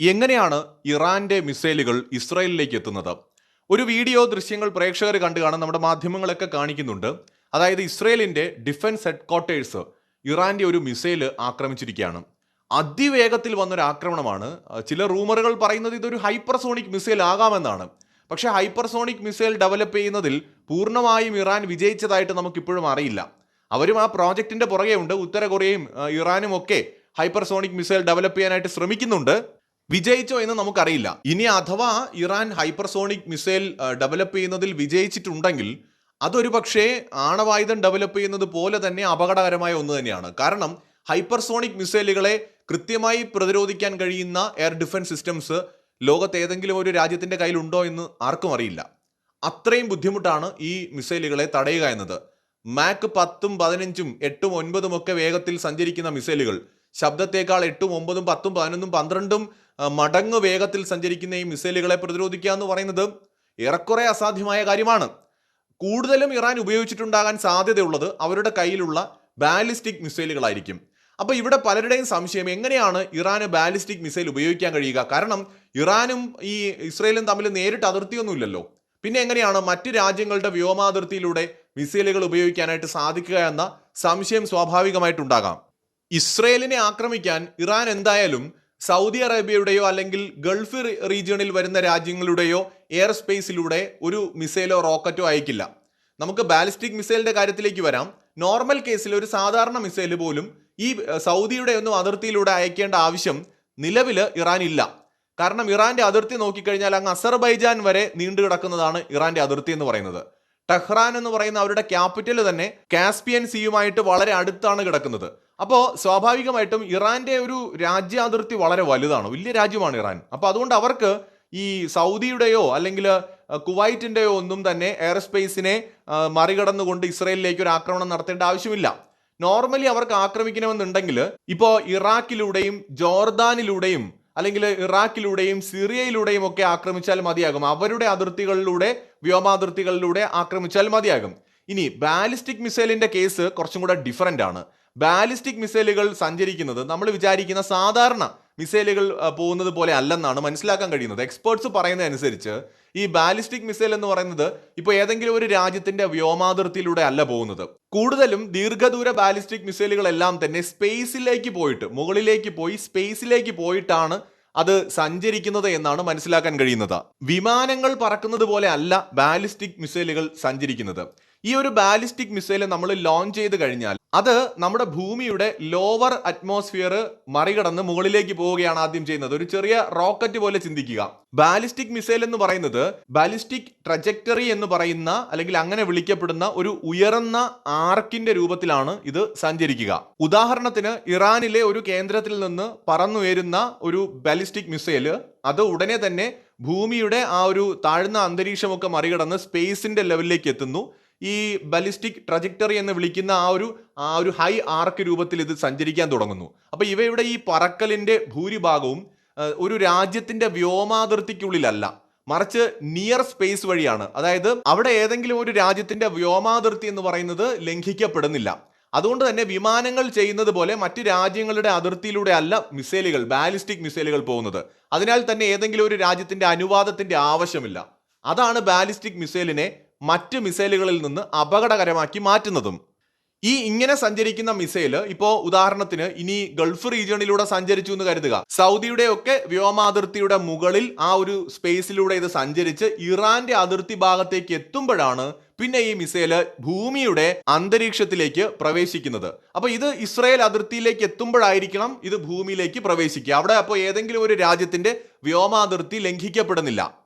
എങ്ങനെയാണ് ഇറാന്റെ മിസൈലുകൾ ഇസ്രായേലിലേക്ക് എത്തുന്നത്? ഒരു വീഡിയോ ദൃശ്യങ്ങൾ പ്രേക്ഷകർ കണ്ടു കാണാൻ നമ്മുടെ മാധ്യമങ്ങളൊക്കെ കാണിക്കുന്നുണ്ട്. അതായത് ഇസ്രയേലിന്റെ ഡിഫൻസ് ഹെഡ്ക്വാർട്ടേഴ്സ് ഇറാന്റെ ഒരു മിസൈൽ ആക്രമിച്ചിരിക്കുകയാണ്. അതിവേഗത്തിൽ വന്നൊരു ആക്രമണമാണ്. ചില റൂമറുകൾ പറയുന്നത് ഇതൊരു ഹൈപ്പർസോണിക് മിസൈൽ ആകാമെന്നാണ്. പക്ഷേ ഹൈപ്പർസോണിക് മിസൈൽ ഡെവലപ്പ് ചെയ്യുന്നതിൽ പൂർണമായും ഇറാൻ വിജയിച്ചതായിട്ട് നമുക്കിപ്പോഴും അറിയില്ല. അവരും ആ പ്രോജക്റ്റിന്റെ പുറകെ ഉണ്ട് ഉത്തര കൊറിയയും ഇറാനും ഒക്കെ ഹൈപ്പർസോണിക് മിസൈൽ ഡെവലപ്പ് ചെയ്യാനായിട്ട് ശ്രമിക്കുന്നുണ്ട്. വിജയിച്ചോ എന്ന് നമുക്കറിയില്ല. ഇനി അഥവാ ഇറാൻ ഹൈപ്പർസോണിക് മിസൈൽ ഡെവലപ്പ് ചെയ്യുന്നതിൽ വിജയിച്ചിട്ടുണ്ടെങ്കിൽ അതൊരു പക്ഷേ ആണവായുധം ഡെവലപ്പ് ചെയ്യുന്നത് പോലെ തന്നെ അപകടകരമായ ഒന്ന് തന്നെയാണ്. കാരണം ഹൈപ്പർസോണിക് മിസൈലുകളെ കൃത്യമായി പ്രതിരോധിക്കാൻ കഴിയുന്ന എയർ ഡിഫൻസ് സിസ്റ്റംസ് ലോകത്ത് ഏതെങ്കിലും ഒരു രാജ്യത്തിന്റെ കയ്യിലുണ്ടോ എന്ന് ആർക്കും അറിയില്ല. അത്രയും ബുദ്ധിമുട്ടാണ് ഈ മിസൈലുകളെ തടയുക എന്നത്. മാക്ക് പത്തും പതിനഞ്ചും എട്ടും ഒൻപതും ഒക്കെ വേഗത്തിൽ സഞ്ചരിക്കുന്ന മിസൈലുകൾ ശബ്ദത്തേക്കാൾ എട്ടും ഒമ്പതും പത്തും പതിനൊന്നും പന്ത്രണ്ടും മടങ്ങ് വേഗത്തിൽ സഞ്ചരിക്കുന്ന ഈ മിസൈലുകളെ പ്രതിരോധിക്കുക എന്ന് പറയുന്നത് ഏറെക്കുറെ അസാധ്യമായ കാര്യമാണ്. കൂടുതലും ഇറാൻ ഉപയോഗിച്ചിട്ടുണ്ടാകാൻ സാധ്യതയുള്ളത് അവരുടെ കയ്യിലുള്ള ബാലിസ്റ്റിക് മിസൈലുകളായിരിക്കും. അപ്പോൾ ഇവിടെ പലരുടെയും സംശയം എങ്ങനെയാണ് ഇറാന് ബാലിസ്റ്റിക് മിസൈൽ ഉപയോഗിക്കാൻ കഴിയുക? കാരണം ഇറാനും ഈ ഇസ്രയേലും തമ്മിൽ നേരിട്ട് അതിർത്തിയൊന്നുമില്ലല്ലോ. പിന്നെ എങ്ങനെയാണ് മറ്റ് രാജ്യങ്ങളുടെ വ്യോമാതിർത്തിയിലൂടെ മിസൈലുകൾ ഉപയോഗിക്കാനായിട്ട് സാധിക്കുക എന്ന സംശയം സ്വാഭാവികമായിട്ടുണ്ടാകാം. ഇസ്രയേലിനെ ആക്രമിക്കാൻ ഇറാൻ എന്തായാലും സൗദി അറേബ്യയുടെയോ അല്ലെങ്കിൽ ഗൾഫ് റീജിയണിൽ വരുന്ന രാജ്യങ്ങളുടെയോ എയർ സ്പേസിലൂടെ ഒരു മിസൈലോ റോക്കറ്റോ അയക്കില്ല. നമുക്ക് ബാലിസ്റ്റിക് മിസൈലിന്റെ കാര്യത്തിലേക്ക് വരാം. നോർമൽ കേസിൽ ഒരു സാധാരണ മിസൈൽ പോലും ഈ സൗദിയുടെ ഒന്നും അതിർത്തിയിലൂടെ അയക്കേണ്ട ആവശ്യം നിലവിൽ ഇറാൻ ഇല്ല കാരണം ഇറാന്റെ അതിർത്തി നോക്കിക്കഴിഞ്ഞാൽ അങ്ങ് അസർബൈജാൻ വരെ നീണ്ടു കിടക്കുന്നതാണ് ഇറാന്റെ അതിർത്തി എന്ന് പറയുന്നത്. ടെഹ്റാൻ എന്ന് പറയുന്ന അവരുടെ ക്യാപിറ്റൽ തന്നെ കാസ്പിയൻ സിയുമായിട്ട് വളരെ അടുത്താണ് കിടക്കുന്നത്. അപ്പോൾ സ്വാഭാവികമായിട്ടും ഇറാന്റെ ഒരു രാജ്യാതിർത്തി വളരെ വലുതാണ് വലിയ രാജ്യമാണ് ഇറാൻ. അപ്പോൾ അതുകൊണ്ട് അവർക്ക് ഈ സൗദിയുടെയോ അല്ലെങ്കിൽ കുവൈറ്റിന്റെയോ ഒന്നും തന്നെ എയർ സ്പേസിനെ മറികടന്നുകൊണ്ട് ഇസ്രയേലിലേക്ക് ഒരു ആക്രമണം നടത്തേണ്ട ആവശ്യമില്ല. നോർമലി അവർക്ക് ആക്രമിക്കണമെന്നുണ്ടെങ്കിൽ ഇപ്പോൾ ഇറാഖിലൂടെയും ജോർദാനിലൂടെയും അല്ലെങ്കിൽ ഇറാഖിലൂടെയും സിറിയയിലൂടെയും ഒക്കെ ആക്രമിച്ചാൽ മതിയാകും. അവരുടെ അതിർത്തികളിലൂടെ വ്യോമാതിർത്തികളിലൂടെ ആക്രമിച്ചാൽ മതിയാകും. ഇനി ബാലിസ്റ്റിക് മിസൈലിന്റെ കേസ് കുറച്ചും കൂടെ ഡിഫറന്റ് ആണ്. ബാലിസ്റ്റിക് മിസൈലുകൾ സഞ്ചരിക്കുന്നത് നമ്മൾ വിചാരിക്കുന്ന സാധാരണ മിസൈലുകൾ പോകുന്നത് പോലെ അല്ലെന്നാണ് മനസ്സിലാക്കാൻ കഴിയുന്നത്. എക്സ്പേർട്സ് പറയുന്നതനുസരിച്ച് ഈ ബാലിസ്റ്റിക് മിസൈൽ എന്ന് പറയുന്നത് ഇപ്പോൾ ഏതെങ്കിലും ഒരു രാജ്യത്തിന്റെ വ്യോമാതിർത്തിയിലൂടെ അല്ല പോകുന്നത്. കൂടുതലും ദീർഘദൂര ബാലിസ്റ്റിക് മിസൈലുകളെല്ലാം തന്നെ സ്പേസിലേക്ക് പോയിട്ട് മുകളിലേക്ക് പോയി സ്പേസിലേക്ക് പോയിട്ടാണ് അത് സഞ്ചരിക്കുന്നത് എന്നാണ് മനസ്സിലാക്കാൻ കഴിയുന്നത്. വിമാനങ്ങൾ പറക്കുന്നത് പോലെ അല്ല ബാലിസ്റ്റിക് മിസൈലുകൾ സഞ്ചരിക്കുന്നത്. ഈ ഒരു ബാലിസ്റ്റിക് മിസൈൽ നമ്മൾ ലോഞ്ച് ചെയ്ത് കഴിഞ്ഞാൽ അത് നമ്മുടെ ഭൂമിയുടെ ലോവർ അറ്റ്മോസ്ഫിയർ മറികടന്ന് മുകളിലേക്ക് പോവുകയാണ് ആദ്യം ചെയ്യുന്നത്. ഒരു ചെറിയ റോക്കറ്റ് പോലെ ചിന്തിക്കുക. ബാലിസ്റ്റിക് മിസൈൽ എന്ന് പറയുന്നത് ബാലിസ്റ്റിക് ട്രജക്ടറി എന്ന് പറയുന്ന അല്ലെങ്കിൽ അങ്ങനെ വിളിക്കപ്പെടുന്ന ഒരു ഉയർന്ന ആർക്കിന്റെ രൂപത്തിലാണ് ഇത് സഞ്ചരിക്കുക. ഉദാഹരണത്തിന് ഇറാനിലെ ഒരു കേന്ദ്രത്തിൽ നിന്ന് പറന്നുയരുന്ന ഒരു ബാലിസ്റ്റിക് മിസൈൽ അത് ഉടനെ തന്നെ ഭൂമിയുടെ ആ ഒരു താഴ്ന്ന അന്തരീക്ഷമൊക്കെ മറികടന്ന് സ്പേസിന്റെ ലെവലിലേക്ക് എത്തുന്നു. ഈ ബലിസ്റ്റിക് ട്രജക്ടറി എന്ന് വിളിക്കുന്ന ആ ഒരു ആ ഒരു ഹൈ ആർക്ക് രൂപത്തിൽ ഇത് സഞ്ചരിക്കാൻ തുടങ്ങുന്നു. അപ്പോൾ ഇവയുടെ ഈ പറക്കലിന്റെ ഭൂരിഭാഗവും ഒരു രാജ്യത്തിന്റെ വ്യോമാതിർത്തിക്കുള്ളിലല്ല. മറിച്ച് നിയർ സ്പേസ് വഴിയാണ്. അതായത് അവിടെ ഏതെങ്കിലും ഒരു രാജ്യത്തിന്റെ വ്യോമാതിർത്തി എന്ന് പറയുന്നത് ലംഘിക്കപ്പെടുന്നില്ല. അതുകൊണ്ട് തന്നെ വിമാനങ്ങൾ ചെയ്യുന്നത് പോലെ മറ്റ് രാജ്യങ്ങളുടെ അതിർത്തിയിലൂടെ അല്ല മിസൈലുകൾ ബാലിസ്റ്റിക് മിസൈലുകൾ പോകുന്നത്. അതിനാൽ തന്നെ ഏതെങ്കിലും ഒരു രാജ്യത്തിന്റെ അനുവാദത്തിന്റെ ആവശ്യമില്ല. അതാണ് ബാലിസ്റ്റിക് മിസൈലിനെ മറ്റ് മിസൈലുകളിൽ നിന്ന് അപകടകരമാക്കി മാറ്റുന്നതും. ഈ ഇങ്ങനെ സഞ്ചരിക്കുന്ന മിസൈൽ ഇപ്പോ ഉദാഹരണത്തിന് ഇനി ഗൾഫ് റീജിയണിലൂടെ സഞ്ചരിച്ചു എന്ന് കരുതുക. സൗദിയുടെ ഒക്കെ വ്യോമാതിർത്തിയുടെ മുകളിൽ ആ ഒരു സ്പേസിലൂടെ ഇത് സഞ്ചരിച്ച് ഇറാന്റെ അതിർത്തി ഭാഗത്തേക്ക് എത്തുമ്പോഴാണ് പിന്നെ ഈ മിസൈൽ ഭൂമിയുടെ അന്തരീക്ഷത്തിലേക്ക് പ്രവേശിക്കുന്നത്. അപ്പൊ ഇത് ഇസ്രായേൽ അതിർത്തിയിലേക്ക് എത്തുമ്പോഴായിരിക്കണം ഇത് ഭൂമിയിലേക്ക് പ്രവേശിക്കുക. അവിടെ അപ്പോൾ ഏതെങ്കിലും ഒരു രാജ്യത്തിന്റെ വ്യോമാതിർത്തി ലംഘിക്കപ്പെടുന്നില്ല.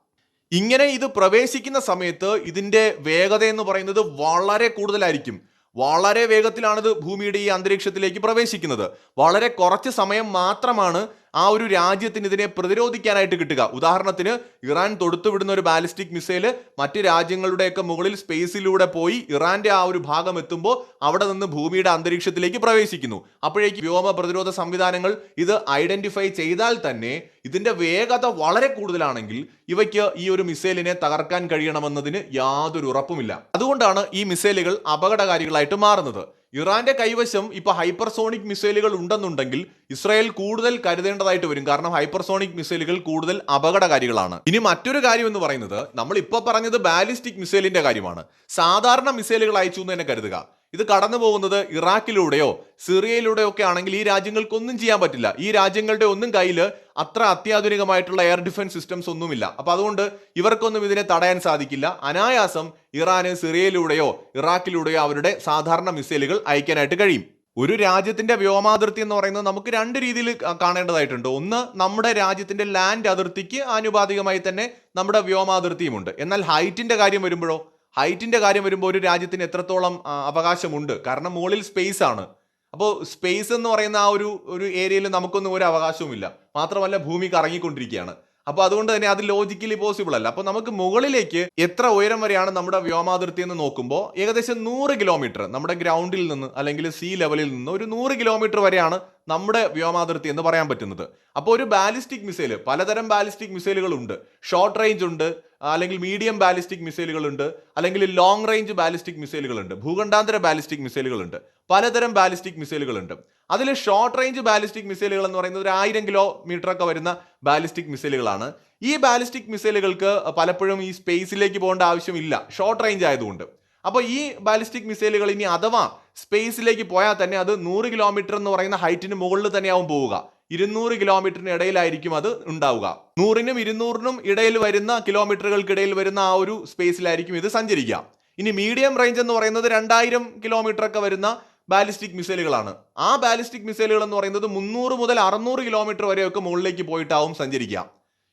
ഇങ്ങനെ ഇത് പ്രവേശിക്കുന്ന സമയത്ത് ഇതിന്റെ വേഗത എന്ന് പറയുന്നത് വളരെ കൂടുതലായിരിക്കും. വളരെ വേഗത്തിലാണിത് ഭൂമിയുടെ ഈ അന്തരീക്ഷത്തിലേക്ക് പ്രവേശിക്കുന്നത്. വളരെ കുറച്ച് സമയം മാത്രമാണ് ആ ഒരു രാജ്യത്തിന് ഇതിനെ പ്രതിരോധിക്കാനായിട്ട് കിട്ടുക. ഉദാഹരണത്തിന് ഇറാൻ തൊടുത്തുവിടുന്ന ഒരു ബാലിസ്റ്റിക് മിസൈൽ മറ്റ് രാജ്യങ്ങളുടെയൊക്കെ മുകളിൽ സ്പേസിലൂടെ പോയി ഇറാന്റെ ആ ഒരു ഭാഗം എത്തുമ്പോൾ അവിടെ നിന്ന് ഭൂമിയുടെ അന്തരീക്ഷത്തിലേക്ക് പ്രവേശിക്കുന്നു. അപ്പോഴേക്ക് വ്യോമ പ്രതിരോധ സംവിധാനങ്ങൾ ഇത് ഐഡന്റിഫൈ ചെയ്താൽ തന്നെ ഇതിന്റെ വേഗത വളരെ കൂടുതലാണെങ്കിൽ ഇവയ്ക്ക് ഈ ഒരു മിസൈലിനെ തകർക്കാൻ കഴിയണമെന്നതിന് യാതൊരു ഉറപ്പുമില്ല. അതുകൊണ്ടാണ് ഈ മിസൈലുകൾ അപകടകാരികളായിട്ട് മാറുന്നത്. ഇറാന്റെ കൈവശം ഇപ്പോൾ ഹൈപ്പർസോണിക് മിസൈലുകൾ ഉണ്ടെന്നുണ്ടെങ്കിൽ ഇസ്രായേൽ കൂടുതൽ കരുതേണ്ടതായിട്ട് വരും. കാരണം ഹൈപ്പർസോണിക് മിസൈലുകൾ കൂടുതൽ അപകടകാരികളാണ്. ഇനി മറ്റൊരു കാര്യം എന്ന് പറയുന്നത് നമ്മൾ ഇപ്പോൾ പറഞ്ഞത് ബാലിസ്റ്റിക് മിസൈലിന്റെ കാര്യമാണ്. സാധാരണ മിസൈലുകൾ അയച്ചു എന്ന് തന്നെ കരുതുക. ഇത് കടന്നു പോകുന്നത് ഇറാഖിലൂടെയോ സിറിയയിലൂടെയോ ഒക്കെ ആണെങ്കിൽ ഈ രാജ്യങ്ങൾക്കൊന്നും ചെയ്യാൻ പറ്റില്ല. ഈ രാജ്യങ്ങളുടെ ഒന്നും കയ്യിൽ അത്ര അത്യാധുനികമായിട്ടുള്ള എയർ ഡിഫൻസ് സിസ്റ്റംസ് ഒന്നുമില്ല. അപ്പൊ അതുകൊണ്ട് ഇവർക്കൊന്നും ഇതിനെ തടയാൻ സാധിക്കില്ല. അനായാസം ഇറാന് സിറിയയിലൂടെയോ ഇറാഖിലൂടെയോ അവരുടെ സാധാരണ മിസൈലുകൾ അയക്കാനായിട്ട് കഴിയും. ഒരു രാജ്യത്തിന്റെ വ്യോമാതിർത്തി എന്ന് പറയുന്നത് നമുക്ക് രണ്ട് രീതിയിൽ കാണേണ്ടതായിട്ടുണ്ട്. ഒന്ന് നമ്മുടെ രാജ്യത്തിന്റെ ലാൻഡ് അതിർത്തിക്ക് ആനുപാതികമായി തന്നെ നമ്മുടെ വ്യോമാതിർത്തിയുമുണ്ട്. എന്നാൽ ഹൈറ്റിന്റെ കാര്യം വരുമ്പോഴോ ഹൈറ്റിന്റെ കാര്യം വരുമ്പോൾ ഒരു രാജ്യത്തിന് എത്രത്തോളം അവകാശമുണ്ട്. കാരണം മുകളിൽ സ്പേസ് ആണ്. അപ്പോൾ സ്പേസ് എന്ന് പറയുന്ന ആ ഒരു ഒരു ഏരിയയിൽ നമുക്കൊന്നും ഒരു അവകാശവുമില്ല മാത്രമല്ല ഭൂമി കറങ്ങിക്കൊണ്ടിരിക്കുകയാണ് അപ്പോൾ അതുകൊണ്ട് തന്നെ അത് ലോജിക്കലി പോസിബിൾ അല്ല. അപ്പോൾ നമുക്ക് മുകളിലേക്ക് എത്ര ഉയരം വരെയാണ് നമ്മുടെ വ്യോമാതിർത്തി എന്ന് നോക്കുമ്പോൾ ഏകദേശം നൂറ് കിലോമീറ്റർ നമ്മുടെ ഗ്രൗണ്ടിൽ നിന്ന് അല്ലെങ്കിൽ സീ ലെവലിൽ നിന്ന് ഒരു നൂറ് കിലോമീറ്റർ വരെയാണ് നമ്മുടെ വ്യോമാതിർത്തി എന്ന് പറയാൻ പറ്റുന്നത്. അപ്പോൾ ഒരു ബാലിസ്റ്റിക് മിസൈൽ പലതരം ബാലിസ്റ്റിക് മിസൈലുകളുണ്ട് ഷോർട്ട് റേഞ്ച് ഉണ്ട്. അല്ലെങ്കിൽ മീഡിയം ബാലിസ്റ്റിക് മിസൈലുകളുണ്ട് അല്ലെങ്കിൽ ലോങ് റേഞ്ച് ബാലിസ്റ്റിക് മിസൈലുകളുണ്ട് ഭൂഖണ്ഡാന്തര ബാലിസ്റ്റിക് മിസൈലുകളുണ്ട് പലതരം ബാലിസ്റ്റിക് മിസൈലുകളുണ്ട്. അതിൽ ഷോർട്ട് റേഞ്ച് ബാലിസ്റ്റിക് മിസൈലുകൾ എന്ന് പറയുന്നത് ഒരു ആയിരം കിലോമീറ്റർ ഒക്കെ വരുന്ന ബാലിസ്റ്റിക് മിസൈലുകളാണ്. ഈ ബാലിസ്റ്റിക് മിസൈലുകൾക്ക് പലപ്പോഴും ഈ സ്പേസിലേക്ക് പോകേണ്ട ആവശ്യമില്ല. ഷോർട്ട് റേഞ്ച് ആയതുകൊണ്ട്. അപ്പോൾ ഈ ബാലിസ്റ്റിക് മിസൈലുകൾ ഇനി അഥവാ സ്പേസിലേക്ക് പോയാൽ തന്നെ അത് നൂറ് കിലോമീറ്റർ എന്ന് പറയുന്ന ഹൈറ്റിന് മുകളിൽ തന്നെയാവും പോവുക. ഇരുന്നൂറ് കിലോമീറ്ററിന് ഇടയിലായിരിക്കും അത് ഉണ്ടാവുക. നൂറിനും ഇരുന്നൂറിനും ഇടയിൽ വരുന്ന കിലോമീറ്ററുകൾക്കിടയിൽ വരുന്ന ആ ഒരു സ്പേസിലായിരിക്കും ഇത് സഞ്ചരിക്കുക. ഇനി മീഡിയം റേഞ്ച് എന്ന് പറയുന്നത് രണ്ടായിരം കിലോമീറ്റർ ഒക്കെ വരുന്ന ബാലിസ്റ്റിക് മിസൈലുകളാണ്. ആ ബാലിസ്റ്റിക് മിസൈലുകൾ എന്ന് പറയുന്നത് മുന്നൂറ് മുതൽ അറുന്നൂറ് കിലോമീറ്റർ വരെയൊക്കെ മുകളിലേക്ക് പോയിട്ടാവും സഞ്ചരിക്കുക.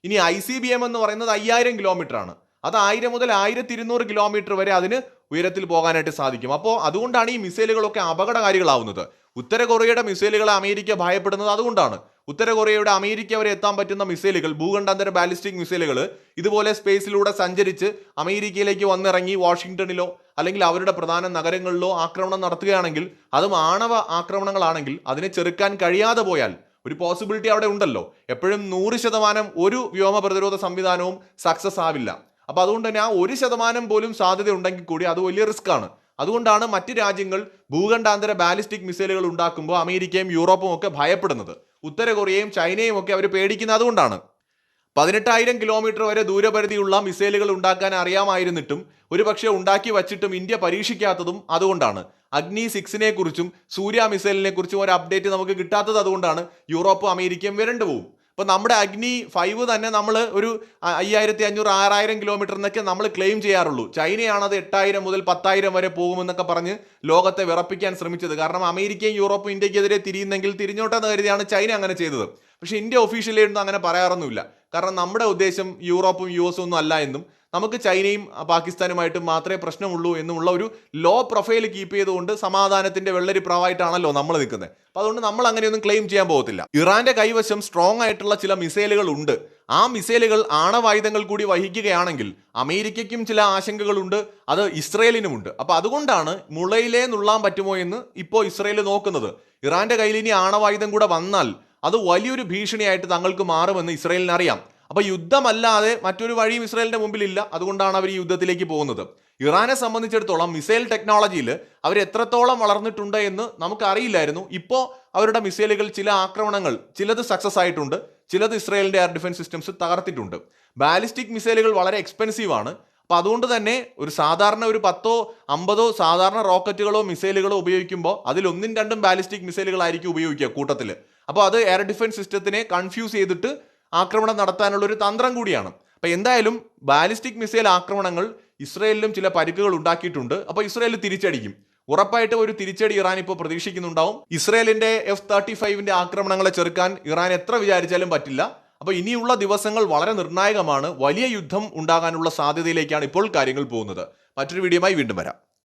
ഇനി ഐ സി ബി എം എന്ന് പറയുന്നത് അയ്യായിരം കിലോമീറ്റർ ആണ് അത് ആയിരം മുതൽ ആയിരത്തി ഇരുന്നൂറ് കിലോമീറ്റർ വരെ അതിന് ഉയരത്തിൽ പോകാനായിട്ട് സാധിക്കും. അപ്പോൾ അതുകൊണ്ടാണ് ഈ മിസൈലുകളൊക്കെ അപകടകാരികളാവുന്നത്. ഉത്തര കൊറിയയുടെ മിസൈലുകളെ അമേരിക്ക ഭയപ്പെടുന്നത് അതുകൊണ്ടാണ്. ഉത്തര കൊറിയയുടെ അമേരിക്ക വരെ എത്താൻ പറ്റുന്ന മിസൈലുകൾ ഭൂഖണ്ഡാന്തര ബാലിസ്റ്റിക് മിസൈലുകൾ ഇതുപോലെ സ്പേസിലൂടെ സഞ്ചരിച്ച് അമേരിക്കയിലേക്ക് വന്നിറങ്ങി വാഷിംഗ്ടണിലോ അല്ലെങ്കിൽ അവരുടെ പ്രധാന നഗരങ്ങളിലോ ആക്രമണം നടത്തുകയാണെങ്കിൽ അതും ആണവ ആക്രമണങ്ങളാണെങ്കിൽ അതിനെ ചെറുക്കാൻ കഴിയാതെ പോയാൽ ഒരു പോസിബിലിറ്റി അവിടെ ഉണ്ടല്ലോ. എപ്പോഴും നൂറ് ശതമാനം ഒരു വ്യോമ പ്രതിരോധ സംവിധാനവും സക്സസ് ആവില്ല. അപ്പൊ അതുകൊണ്ട് തന്നെ ആ ഒരു ശതമാനം പോലും സാധ്യത ഉണ്ടെങ്കിൽ കൂടി അത് വലിയ റിസ്ക് ആണ്. അതുകൊണ്ടാണ് മറ്റ് രാജ്യങ്ങൾ ഭൂഖണ്ഡാന്തര ബാലിസ്റ്റിക് മിസൈലുകൾ ഉണ്ടാക്കുമ്പോൾ അമേരിക്കയും യൂറോപ്പും ഒക്കെ ഭയപ്പെടുന്നത്. ഉത്തര കൊറിയയും ചൈനയും ഒക്കെ അവർ പേടിക്കുന്നത് അതുകൊണ്ടാണ്. പതിനെട്ടായിരം കിലോമീറ്റർ വരെ ദൂരപരിധിയുള്ള മിസൈലുകൾ ഉണ്ടാക്കാൻ അറിയാമായിരുന്നിട്ടും ഒരുപക്ഷെ ഉണ്ടാക്കി വച്ചിട്ടും ഇന്ത്യ പരീക്ഷിക്കാത്തതും അതുകൊണ്ടാണ്. അഗ്നി സിക്സിനെ കുറിച്ചും സൂര്യ മിസൈലിനെ കുറിച്ചും ഒരു അപ്ഡേറ്റ് നമുക്ക് കിട്ടാത്തത് അതുകൊണ്ടാണ് യൂറോപ്പും അമേരിക്കയും വരണ്ടു പോകും ഇപ്പൊ നമ്മുടെ അഗ്നി ഫൈവ് തന്നെ നമ്മൾ ഒരു അയ്യായിരത്തി അഞ്ഞൂറ് ആറായിരം കിലോമീറ്റർ എന്നൊക്കെ നമ്മൾ ക്ലെയിം ചെയ്യാറുള്ളൂ. ചൈനയാണ് അത് എട്ടായിരം മുതൽ പത്തായിരം വരെ പോകുമെന്നൊക്കെ പറഞ്ഞ് ലോകത്തെ വിറപ്പിക്കാൻ ശ്രമിച്ചത്. കാരണം അമേരിക്കയും യൂറോപ്പും ഇന്ത്യക്കെതിരെ തിരിയുന്നെങ്കിൽ തിരിഞ്ഞോട്ടെന്ന് കരുതിയാണ് ചൈന അങ്ങനെ ചെയ്തത്. പക്ഷേ ഇന്ത്യ ഒഫീഷ്യലി ഒന്നും അങ്ങനെ പറയാറൊന്നുമില്ല. കാരണം നമ്മുടെ ഉദ്ദേശം യൂറോപ്പും യു എസും ഒന്നും അല്ല എന്നും. നമുക്ക് ചൈനയും പാകിസ്ഥാനുമായിട്ട് മാത്രമേ പ്രശ്നമുള്ളൂ എന്നുള്ള ഒരു ലോ പ്രൊഫൈൽ കീപ്പ് ചെയ്തുകൊണ്ട് സമാധാനത്തിന്റെ വെള്ളരി പ്രാവായിട്ടാണല്ലോ നമ്മൾ നിൽക്കുന്നത്. അപ്പൊ അതുകൊണ്ട് നമ്മൾ അങ്ങനെയൊന്നും ക്ലെയിം ചെയ്യാൻ പോകത്തില്ല. ഇറാന്റെ കൈവശം സ്ട്രോങ് ആയിട്ടുള്ള ചില മിസൈലുകൾ ഉണ്ട്. ആ മിസൈലുകൾ ആണവായുധങ്ങൾ കൂടി വഹിക്കുകയാണെങ്കിൽ അമേരിക്കയ്ക്കും ചില ആശങ്കകളുണ്ട് അത് ഇസ്രയേലിനുമുണ്ട് അപ്പൊ അതുകൊണ്ടാണ് മുളയിലേ നുള്ളാൻ പറ്റുമോ എന്ന് ഇപ്പോൾ ഇസ്രയേൽ നോക്കുന്നത്. ഇറാന്റെ കയ്യിൽ ഇനി ആണവായുധം കൂടെ വന്നാൽ അത് വലിയൊരു ഭീഷണിയായിട്ട് തങ്ങൾക്ക് മാറുമെന്ന് ഇസ്രയേലിന് അപ്പൊ യുദ്ധമല്ലാതെ മറ്റൊരു വഴിയും ഇസ്രായേലിന്റെ മുമ്പിലില്ല. അതുകൊണ്ടാണ് അവർ ഈ യുദ്ധത്തിലേക്ക് പോകുന്നത്. ഇറാനെ സംബന്ധിച്ചിടത്തോളം മിസൈൽ ടെക്നോളജിയിൽ അവർ എത്രത്തോളം വളർന്നിട്ടുണ്ട് എന്ന് നമുക്കറിയില്ലായിരുന്നു. ഇപ്പോൾ അവരുടെ മിസൈലുകൾ ചില ആക്രമണങ്ങൾ ചിലത് സക്സസ് ആയിട്ടുണ്ട് ചിലത് ഇസ്രായേലിന്റെ എയർ ഡിഫൻസ് സിസ്റ്റംസ് തകർത്തിട്ടുണ്ട്. ബാലിസ്റ്റിക് മിസൈലുകൾ വളരെ എക്സ്പെൻസീവ് ആണ്. അപ്പോൾ അതുകൊണ്ട് തന്നെ ഒരു സാധാരണ ഒരു പത്തോ അമ്പതോ സാധാരണ റോക്കറ്റുകളോ മിസൈലുകളോ ഉപയോഗിക്കുമ്പോൾ അതിൽ ഒന്നും രണ്ടും ബാലിസ്റ്റിക് മിസൈലുകളായിരിക്കും ഉപയോഗിക്കുക കൂട്ടത്തിൽ അപ്പോൾ അത് എയർ ഡിഫൻസ് സിസ്റ്റത്തിനെ കൺഫ്യൂസ് ചെയ്തിട്ട് ആക്രമണം നടത്താനുള്ള ഒരു തന്ത്രം കൂടിയാണ്. അപ്പോൾ എന്തായാലും ബാലിസ്റ്റിക് മിസൈൽ ആക്രമണങ്ങൾ ഇസ്രയേലിലും ചില പരിക്കുകൾ ഉണ്ടാക്കിയിട്ടുണ്ട്. അപ്പോൾ ഇസ്രയേൽ തിരിച്ചടിക്കും. ഉറപ്പായിട്ടും ഒരു തിരിച്ചടി ഇറാൻ ഇപ്പോൾ പ്രതീക്ഷിക്കുന്നുണ്ടാവും. ഇസ്രയേലിന്റെ എഫ് തേർട്ടി ഫൈവിന്റെ ആക്രമണങ്ങളെ ചെറുക്കാൻ ഇറാൻ എത്ര വിചാരിച്ചാലും പറ്റില്ല. അപ്പോൾ ഇനിയുള്ള ദിവസങ്ങൾ വളരെ നിർണായകമാണ്. വലിയ യുദ്ധം ഉണ്ടാകാനുള്ള സാധ്യതയിലേക്കാണ് ഇപ്പോൾ കാര്യങ്ങൾ പോകുന്നത്. മറ്റൊരു വീഡിയോയുമായി വീണ്ടും വരാം.